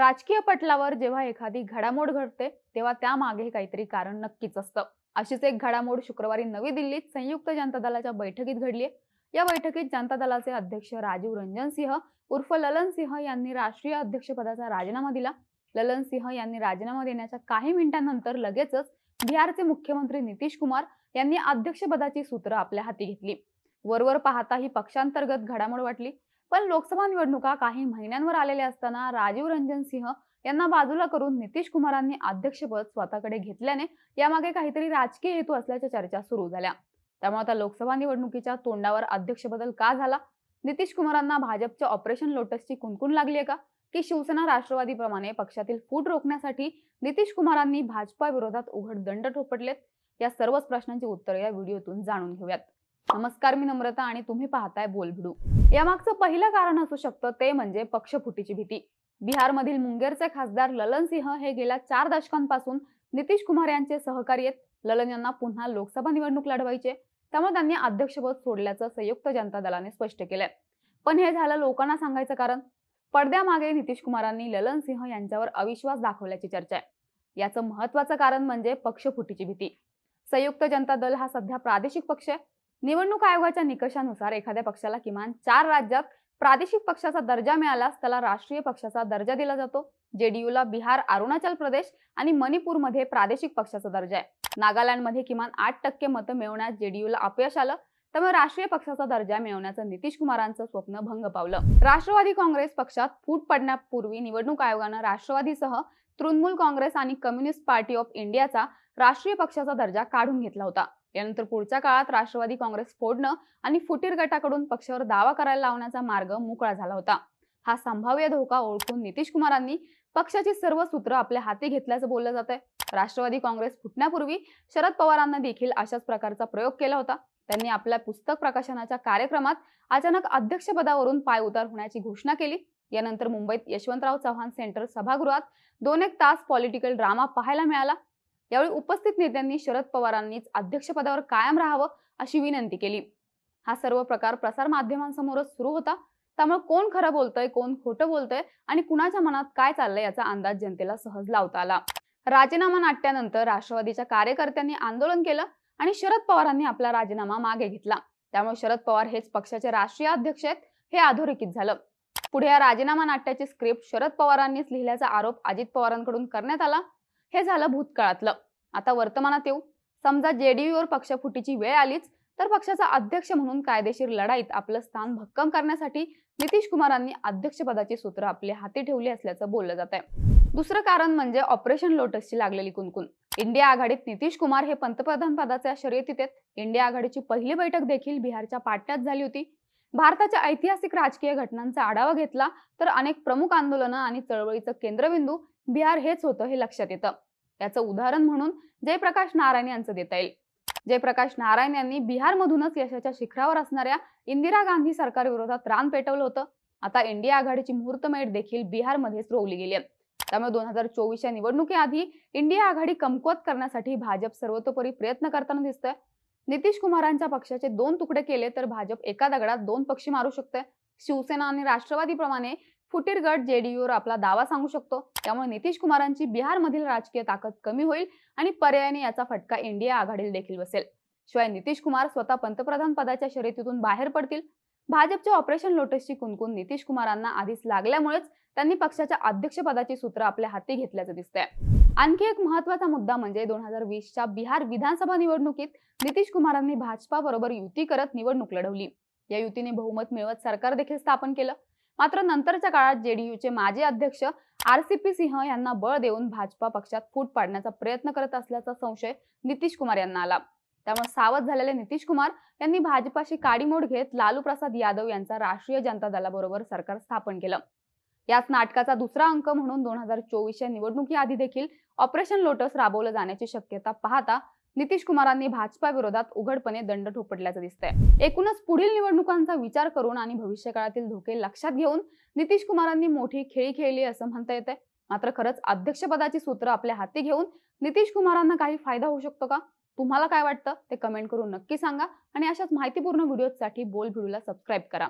राजकीय पटलावर जेव्हा एखादी घडामोड घडते तेव्हा त्यामागे काहीतरी कारण नक्कीच असतं. अशीच एक घडामोड शुक्रवारी नवी दिल्लीत संयुक्त जनता दलाच्या बैठकीत घडली या बैठकीत जनता दलाचे अध्यक्ष राजीव रंजन सिंह उर्फ ललन सिंह यांनी राष्ट्रीय अध्यक्षपदाचा राजीनामा दिला. ललन सिंह यांनी राजीनामा देण्याच्या काही मिनिटांनंतर लगेचच बिहारचे मुख्यमंत्री नितीश कुमार यांनी अध्यक्षपदाची सूत्र आपल्या हाती घेतली. वरवर पाहता ही पक्षांतर्गत घडामोड वाटली. पण लोकसभा निवडणुका काही महिन्यांवर आलेल्या असताना राजीव रंजन सिंह यांना बाजूला करून नितीश कुमारांनी अध्यक्षपद स्वतःकडे घेतल्याने यामागे काहीतरी राजकीय हेतू असल्याच्या चर्चा सुरू झाल्या. त्यामुळे आता लोकसभा निवडणुकीच्या तोंडावर अध्यक्षबदल का झाला? नितीश कुमारांना भाजपच्या ऑपरेशन लोटसची कुणकुण लागली आहे का? की शिवसेना राष्ट्रवादीप्रमाणे पक्षातील फूट रोखण्यासाठी नितीश कुमारांनी भाजपा विरोधात उघड दंड ठोपटलेत? या सर्वच प्रश्नांची उत्तरे या व्हिडिओतून जाणून घेऊयात. नमस्कार मी नम्रता आणि तुम्ही पाहताय बोलभिडू. यामागचं पहिलं कारण असू शकतं ते म्हणजे पक्षफुटीची भीती. बिहारमधील मुंगेरचे खासदार ललन सिंह हे गेल्या चार दशकांपासून नितीश कुमार यांचे सहकारी आहेत. ललन यांना पुन्हा लोकसभा निवडणूक लढवायचे. त्यामुळे त्यांनी अध्यक्षपद सोडल्याचं संयुक्त जनता दलाने स्पष्ट केलंय. पण हे झालं लोकांना सांगायचं कारण? पडद्यामागे नितीश कुमारांनी ललन सिंह यांच्यावर अविश्वास दाखवल्याची चर्चा आहे. याचं महत्वाचं कारण म्हणजे पक्षफुटीची भीती. संयुक्त जनता दल हा सध्या प्रादेशिक पक्ष आहे. निवडणूक आयोगाच्या निकषानुसार एखाद्या पक्षाला किमान चार राज्यात प्रादेशिक पक्षाचा दर्जा मिळाल्यास त्याला राष्ट्रीय पक्षाचा दर्जा दिला जातो. जेडीयूला बिहार अरुणाचल प्रदेश आणि मणिपूरमध्ये प्रादेशिक पक्षाचा दर्जा आहे. नागालँडमध्ये किमान आठ टक्के मतं मिळवण्यात जेडीयूला अपयश आलं. त्यामुळे राष्ट्रीय पक्षाचा दर्जा मिळवण्याचं नितीश कुमारांचं स्वप्न भंग पावलं. राष्ट्रवादी काँग्रेस पक्षात फूट पडण्यापूर्वी निवडणूक आयोगानं राष्ट्रवादीसह तृणमूल काँग्रेस आणि कम्युनिस्ट पार्टी ऑफ इंडियाचा राष्ट्रीय पक्षाचा दर्जा काढून घेतला होता. यानंतर पुढच्या काळात राष्ट्रवादी काँग्रेस फोडणं आणि फुटीर गटाकडून पक्षावर दावा करायला लावण्याचा मार्ग मोकळा झाला होता. हा संभाव्य धोका ओळखून नितीश कुमारांनी पक्षाची सर्व सूत्र आपल्या हाती घेतल्याचं बोललं जात आहे राष्ट्रवादी काँग्रेस फुटण्यापूर्वी शरद पवारांना देखील अशाच प्रकारचा प्रयोग केला होता. त्यांनी आपल्या पुस्तक प्रकाशनाच्या कार्यक्रमात अचानक अध्यक्षपदावरून पाय उतार होण्याची घोषणा केली. यानंतर मुंबईत यशवंतराव चव्हाण सेंटर सभागृहात दोन एक तास पॉलिटिकल ड्रामा पाहायला मिळाला. यावेळी उपस्थित नेत्यांनी शरद पवारांनीच अध्यक्षपदावर कायम राहावं अशी विनंती केली. हा सर्व प्रकार प्रसार माध्यमांसमोरच सुरू होता. त्यामुळे कोण खरं बोलतंय कोण खोटं बोलतंय आणि कुणाच्या मनात काय चाललंय याचा अंदाज जनतेला सहज लावता आला. राजीनामा नाट्यानंतर राष्ट्रवादीच्या कार्यकर्त्यांनी आंदोलन केलं आणि शरद पवारांनी आपला राजीनामा मागे घेतला. त्यामुळे शरद पवार हेच पक्षाचे राष्ट्रीय अध्यक्ष आहेत हे अधोरेखित झालं. पुढे या राजीनामा नाट्याची स्क्रिप्ट शरद पवारांनीच लिहिल्याचा आरोप अजित पवारांकडून करण्यात आला. हे झालं भूतकाळातलं. आता वर्तमानात येऊ. समजा जेडीयूवर पक्षफुटीची वेळ आलीच तर पक्षाचा अध्यक्ष म्हणून कायदेशीर लढाईत आपलं स्थान भक्कम करण्यासाठी नितीश कुमारांनी अध्यक्षपदाची सूत्र आपल्या हाती ठेवली असल्याचं बोललं जात आहे दुसरं कारण म्हणजे ऑपरेशन लोटसची लागलेली कुणकुण. इंडिया आघाडीत नितीश कुमार हे पंतप्रधान पदाच्या शर्यतीत आहेत. इंडिया आघाडीची पहिली बैठक देखील बिहारच्या पाटण्यात झाली होती. भारताच्या ऐतिहासिक राजकीय घटनांचा आढावा घेतला तर अनेक प्रमुख आंदोलनं आणि चळवळीचं केंद्रबिंदू बिहार हेच होतं हे लक्षात येतं. याचं उदाहरण म्हणून जयप्रकाश नारायण यांचं देता येईल. जयप्रकाश नारायण यांनी बिहारमधूनच यशाच्या शिखरावर असणाऱ्या इंदिरा गांधी सरकार विरोधात रान पेटवलं होतं. आता इंडिया आघाडीची मुहूर्तमेढ देखील बिहारमध्येच रोवली गेली आहे. त्यामुळे दोन हजार चोवीसच्या निवडणुकीआधी इंडिया आघाडी कमकुवत करण्यासाठी भाजप सर्वतोपरी प्रयत्न करताना दिसतंय. नितीश कुमारांच्या पक्षाचे दोन तुकडे केले तर भाजप एका दगडात दोन पक्षी मारू शकते शिवसेना आणि राष्ट्रवादीप्रमाणे फुटीरगड जेडीयूवर आपला दावा सांगू शकतो. त्यामुळे नितीश कुमारांची बिहारमधील राजकीय ताकद कमी होईल आणि पर्यायाने याचा फटका इंडिया आघाडीला देखील बसेल. शिवाय नितीश कुमार स्वतः पंतप्रधान पदाच्या शर्यतीतून बाहेर पडतील. भाजपच्या ऑपरेशन लोटसची कुणकुण नितीश कुमारांना आधीच लागल्यामुळेच त्यांनी पक्षाच्या अध्यक्षपदाची सूत्र आपल्या हाती घेतल्याचं दिसतंय. आणखी एक महत्त्वाचा मुद्दा म्हणजे दोन हजार वीसच्या बिहार विधानसभा निवडणुकीत नितीश कुमारांनी भाजपा बरोबर युती करत निवडणूक लढवली. या युतीने बहुमत मिळवत सरकार देखील स्थापन केलं. मात्र नंतरच्या काळात जेडीयूचे माजी अध्यक्ष आर सी पी सिंह यांना बळ देऊन भाजपा पक्षात फूट पाडण्याचा प्रयत्न करत असल्याचा संशय नितीश कुमार यांना आला. त्यामुळे सावध झालेले नितीश कुमार यांनी भाजपाशी काडीमोड घेत लालू प्रसाद यादव यांचा राष्ट्रीय जनता दलाबरोबर सरकार स्थापन केलं. याच नाटकाचा दुसरा अंक म्हणून दोन हजार चोवीसच्या निवडणुकीआधी देखील ऑपरेशन लोटस राबवलं जाण्याची शक्यता पाहता नितीश कुमारांनी भाजपा विरोधात उघडपणे दंड ठोपटल्याचं दिसतंय. एकूणच पुढील निवडणुकांचा विचार करून आणि भविष्यकाळातील धोके लक्षात घेऊन नितीश कुमारांनी मोठी खेळी खेळली असं म्हणता येते मात्र खरंच अध्यक्षपदाची सूत्र आपल्या हाती घेऊन नितीश कुमारांना काही फायदा होऊ शकतो का? तुम्हाला काय वाटतं? ते कमेंट करून नक्की सांगा आणि अशाच माहितीपूर्ण व्हिडिओसाठी बोल भिडूला सबस्क्राईब करा.